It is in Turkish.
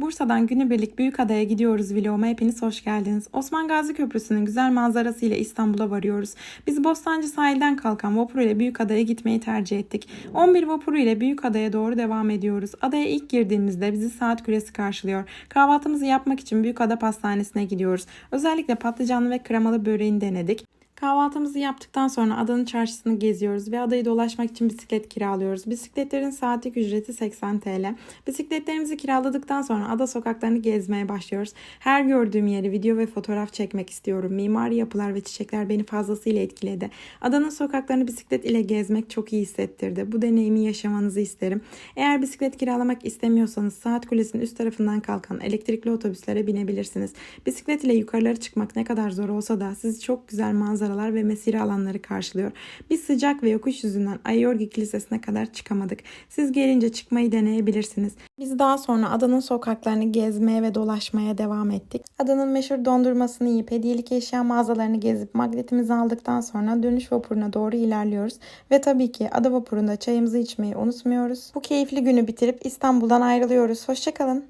Bursa'dan günübirlik Büyükada'ya gidiyoruz vloguma hepiniz hoş geldiniz. Osman Gazi Köprüsü'nün güzel manzarası ile İstanbul'a varıyoruz. Biz Bostancı sahilden kalkan vapur ile Büyükada'ya gitmeyi tercih ettik. 11 vapuru ile Büyükada'ya doğru devam ediyoruz. Adaya ilk girdiğimizde bizi saat kulesi karşılıyor. Kahvaltımızı yapmak için Büyükada Pastanesi'ne gidiyoruz. Özellikle patlıcanlı ve kremalı böreğini denedik. Kahvaltımızı yaptıktan sonra adanın çarşısını geziyoruz ve adayı dolaşmak için bisiklet kiralıyoruz. Bisikletlerin saatlik ücreti 80 TL. Bisikletlerimizi kiraladıktan sonra ada sokaklarını gezmeye başlıyoruz. Her gördüğüm yeri video ve fotoğraf çekmek istiyorum. Mimari yapılar ve çiçekler beni fazlasıyla etkiledi. Adanın sokaklarını bisiklet ile gezmek çok iyi hissettirdi. Bu deneyimi yaşamanızı isterim. Eğer bisiklet kiralamak istemiyorsanız Saat Kulesi'nin üst tarafından kalkan elektrikli otobüslere binebilirsiniz. Bisiklet ile yukarıları çıkmak ne kadar zor olsa da sizi çok güzel manzaralar ve mesire alanları karşılıyor. Biz sıcak ve yokuş yüzünden Ayorgi Kilisesi'ne kadar çıkamadık. Siz gelince çıkmayı deneyebilirsiniz. Biz daha sonra adanın sokaklarını gezmeye ve dolaşmaya devam ettik. Adanın meşhur dondurmasını yiyip hediyelik eşya mağazalarını gezip magnetimizi aldıktan sonra dönüş vapuruna doğru ilerliyoruz. Ve tabii ki ada vapurunda çayımızı içmeyi unutmuyoruz. Bu keyifli günü bitirip İstanbul'dan ayrılıyoruz. Hoşçakalın.